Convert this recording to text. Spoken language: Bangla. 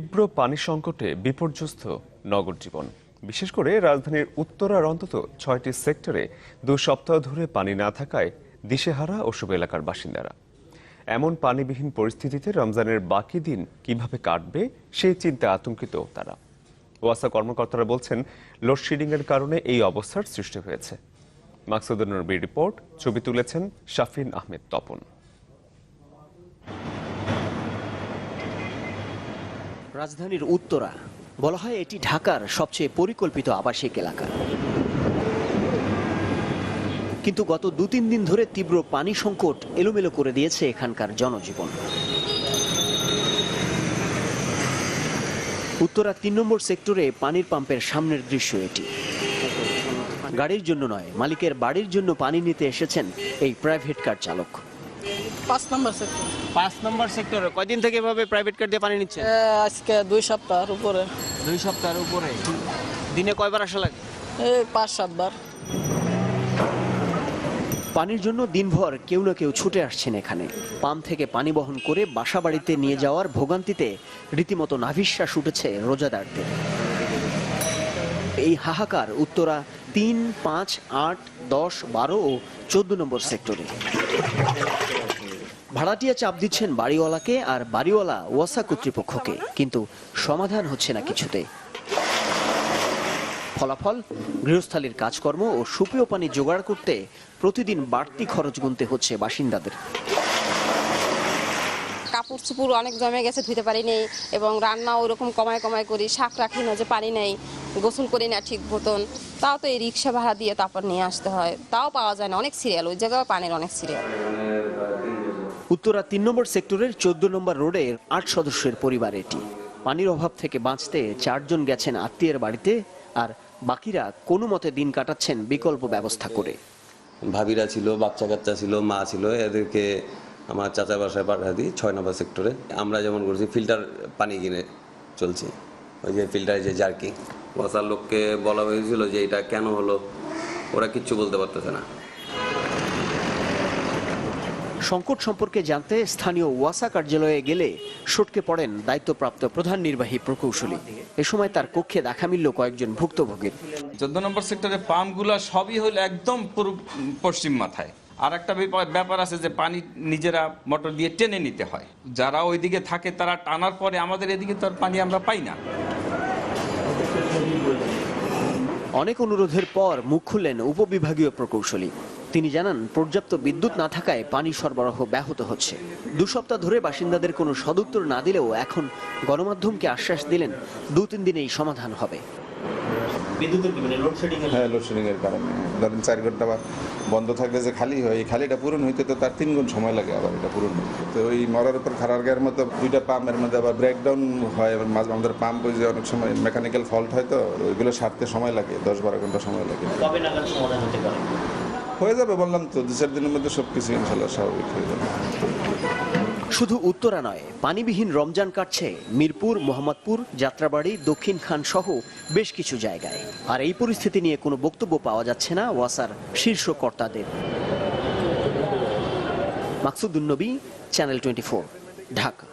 তীব্র পানি সংকটে বিপর্যস্ত নগর জীবন। বিশেষ করে রাজধানীর উত্তরার অন্তত ছয়টি সেক্টরে দু সপ্তাহ ধরে পানি না থাকায় দিশেহারা ওসব এলাকার বাসিন্দারা। এমন পানিবিহীন পরিস্থিতিতে রমজানের বাকি দিন কীভাবে কাটবে, সেই চিন্তা আতঙ্কিত তারা। ওয়াসা কর্মকর্তারা বলছেন লোডশেডিং এর কারণে এই অবস্থার সৃষ্টি হয়েছে। মাকসুদুর নবীর রিপোর্ট, ছবি তুলেছেন শাফিন আহমেদ তপন। রাজধানীর উত্তরা। বলা হয় এটি ঢাকার সবচেয়ে পরিকল্পিত আবাসিক এলাকা। কিন্তু গত দু তিন দিন ধরে তীব্র পানি সংকট এলোমেলো করে দিয়েছে এখানকার জনজীবন। উত্তরা তিন নম্বর সেক্টরে পানির পাম্পের সামনের দৃশ্য এটি। গাড়ির জন্য নয়, মালিকের বাড়ির জন্য পানি নিতে এসেছেন এই প্রাইভেট কার চালক। পাঁচ নম্বর সেক্টর পাঁচ নম্বর সেক্টরে কয়দিন থেকে এভাবে প্রাইভেট কার দিয়ে পানি নিচ্ছেন? আজকে দুই সপ্তাহের উপরে। দুই সপ্তাহের উপরে। দিনে কয়বার আসা লাগে? এই পাঁচ সাতবার পানির জন্য দিনভর কেউ না কেউ ছুটে আসছেন এখানে। পাম্প থেকে পানি বহন করে বাসা বাড়িতে নিয়ে যাওয়ার ভোগান্তিতে রীতিমতো নাভিশ্বাস উঠেছে রোজাদারদের। এই হাহাকার উত্তরা তিন পাঁচ আট দশ বারো ও চোদ্দ নম্বর সেক্টরে ভাড়াটিয়া চাপ দিচ্ছেন বাড়িওয়ালাকে আর বাড়িওয়ালা ওয়াসা কর্তৃপক্ষকে। কিন্তু সমাধান হচ্ছে না কিছুতে। ফলাফল, গৃহস্থালির কাজকর্ম ও সুপেয় পানি জোগাড় করতে প্রতিদিন বাড়তি খরচ গুনতে হচ্ছে বাসিন্দাদের। কাপড় চুপুর অনেক জমে গেছে ধুতে পারি নেই এবং রান্না ওরকম কমায় কমায় করি শাক রাখি না যে পানি নেই গোসল করি না ঠিক মতন। তাও তো এই রিক্সা ভাড়া দিয়ে তারপর নিয়ে আসতে হয়। তাও পাওয়া যায় না অনেক সিরিয়াল ওই জায়গায় পানির অনেক সিরিয়াল উত্তরা তিন নম্বর সেক্টরের চোদ্দ নম্বর রোডের আট সদস্যের পরিবার এটি। পানির অভাব থেকে বাঁচতে চারজন গেছেন আত্মীয়ের বাড়িতে আর বাকিরা কোনো মতে দিন কাটাচ্ছেন বিকল্প ব্যবস্থা করে। ভাবিরা ছিল বাচ্চা কাচ্চা ছিল মা ছিল এদেরকে আমার চাচা বাসায় পাঠা দিই ছয় নম্বর সেক্টরে আমরা যেমন করছি ফিল্টার পানি কিনে চলছি। ওই যে ফিল্টারে যে জার্কি। বসার লোককে বলা হয়েছিল যে এটা কেন হলো? ওরা কিচ্ছু বলতে পারতেছে না। সংকট সম্পর্কে জানতে স্থানীয় ওয়াসা কার্যালয়ে গেলে সটকে পড়েন দায়িত্বপ্রাপ্ত প্রধান নির্বাহী প্রকৌশলী। এ সময় তার কক্ষে দেখা মিলল কয়েকজন ভুক্তভোগীর। চোদ্দ নম্বর সেক্টরে পাম্পগুলো সবই হলো একদম পশ্চিম মাথায়। আর একটা ব্যাপার- আছে যে পানি নিজেরা মোটর দিয়ে টেনে নিতে হয়। যারা ওইদিকে থাকে তারা টানার পরে আমাদের এদিকে তো আর পানি আমরা পাই না। অনেক অনুরোধের পর মুখ খুললেন উপবিভাগীয় প্রকৌশলী। তিনি জানান, পর্যাপ্ত বিদ্যুৎ না থাকায় পানি সরবরাহ ব্যাহত হচ্ছে। দু সপ্তাহ ধরে বাসিন্দাদের কোনো সদুত্তর না দিলেও এখন গণমাধ্যমকে আশ্বাস দিলেন দু তিন দিনেই সমাধান হবে। হ্যাঁ লোডশেডিং এর কারণে। ধরেন চার ঘণ্টা বা বন্ধ থাকলে যে খালি হয় এই খালিটা পূরণ হইতে তো তার তিন গুণ সময় লাগে আবার এটা পূরণ হইতে। তো ওই মরার উপর খারার গায়ের মতো দুইটা পাম্পের মধ্যে আবার ব্রেকডাউন হয় মাঝে আমাদের পাম্প ওই যে অনেক সময় মেকানিক্যাল ফল্ট হয় তো ওইগুলো সারতে সময় লাগে দশ বারো ঘণ্টা সময় লাগে। হয়ে যাবে বললাম তো দু চার দিনের মধ্যে সব কিছু ইনশাল্লাহ স্বাভাবিক হয়ে যাবে। শুধু উত্তরা নয়, পানিবিহীন রমজান কাটছে মিরপুর, মোহাম্মদপুর, যাত্রাবাড়ি, দক্ষিণ খান সহ বেশ কিছু জায়গায়। আর এই পরিস্থিতি নিয়ে কোনো বক্তব্য পাওয়া যাচ্ছে না ওয়াসার শীর্ষ কর্তাদের। Maksudunnabi channel twenty Dhaka.